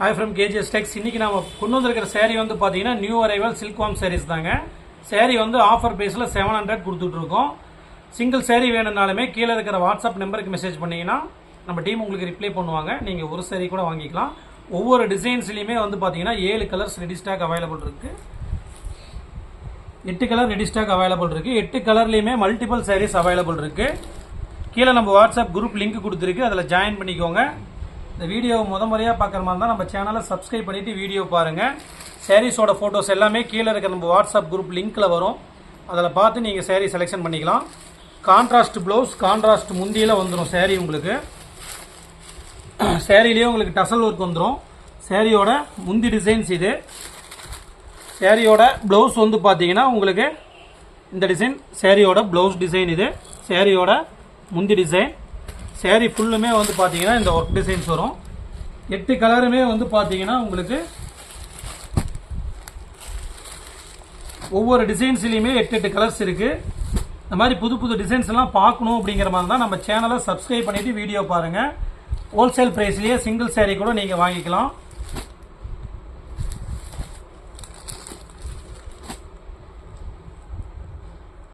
Hi from KGs டெக்ஸ் இன்றைக்கி நம்ம கொண்டு வந்திருக்கிற சேரீ வந்து பார்த்தீங்கன்னா நியூ அரைவல் சில்க் வாம் சாரீஸ் தாங்க. சேரீ வந்து ஆஃபர் பேஸில் செவன் ஹண்ட்ரட் கொடுத்துட்ருக்கோம். சிங்கிள் சேரீ வேணும்னாலுமே கீழே இருக்கிற வாட்ஸ்அப் நம்பருக்கு மெசேஜ் பண்ணிங்கன்னா நம்ம டீம் உங்களுக்கு ரிப்ளை பண்ணுவாங்க. நீங்கள் ஒரு சேரீ கூட வாங்கிக்கலாம். ஒவ்வொரு டிசைன்ஸ்லையுமே வந்து பார்த்தீங்கன்னா ஏழு கலர்ஸ் ரெடி ஸ்டாக் அவைலபிள் இருக்குது எட்டு கலர் ரெடி ஸ்டாக் அவைலபிள் இருக்குது எட்டு கலர்லையுமே மல்டிபிள் சேரீஸ் அவைலபிள் இருக்குது கீழே நம்ம வாட்ஸ்அப் குரூப் லிங்க் கொடுத்துருக்கு. அதில் ஜாயின் பண்ணிக்கோங்க. இந்த வீடியோவை முத முறையாக பார்க்குற மாதிரி இருந்தால் நம்ம சேனலை சப்ஸ்கிரைப் பண்ணிவிட்டு வீடியோ பாருங்கள் சாரீஸோட ஃபோட்டோஸ் எல்லாமே கீழே இருக்கிற நம்ம வாட்ஸ்அப் குரூப் லிங்க்கில் வரும். அதில் பார்த்து நீங்கள் சேரீ செலெக்ஷன் பண்ணிக்கலாம். கான்ட்ராஸ்ட் ப்ளவுஸ் கான்ட்ராஸ்ட் முந்தியில் வந்துடும் சேரீ உங்களுக்கு. சேரீலேயே உங்களுக்கு டசல் ஒர்க் வந்துடும் சேரீயோட முந்தி டிசைன்ஸ் இது. சேரீயோட ப்ளவுஸ் வந்து பார்த்தீங்கன்னா உங்களுக்கு இந்த டிசைன் சேரீயோட ப்ளவுஸ் டிசைன் இது. சேரீயோட முந்தி டிசைன் சேரீ ஃபுல்லுமே வந்து பார்த்தீங்கன்னா இந்த ஒர்க் டிசைன்ஸ் வரும். எட்டு கலருமே வந்து பார்த்தீங்கன்னா உங்களுக்கு ஒவ்வொரு டிசைன்ஸ்லையுமே எட்டு எட்டு கலர்ஸ் இருக்குது இந்த மாதிரி புது புது டிசைன்ஸ் எல்லாம் பார்க்கணும் அப்படிங்கிற மாதிரி தான் நம்ம சேனலை சப்ஸ்கிரைப் பண்ணிவிட்டு வீடியோ பாருங்கள் ஹோல்சேல் ப்ரைஸ்லேயே சிங்கிள் சேரீ கூட நீங்கள் வாங்கிக்கலாம்.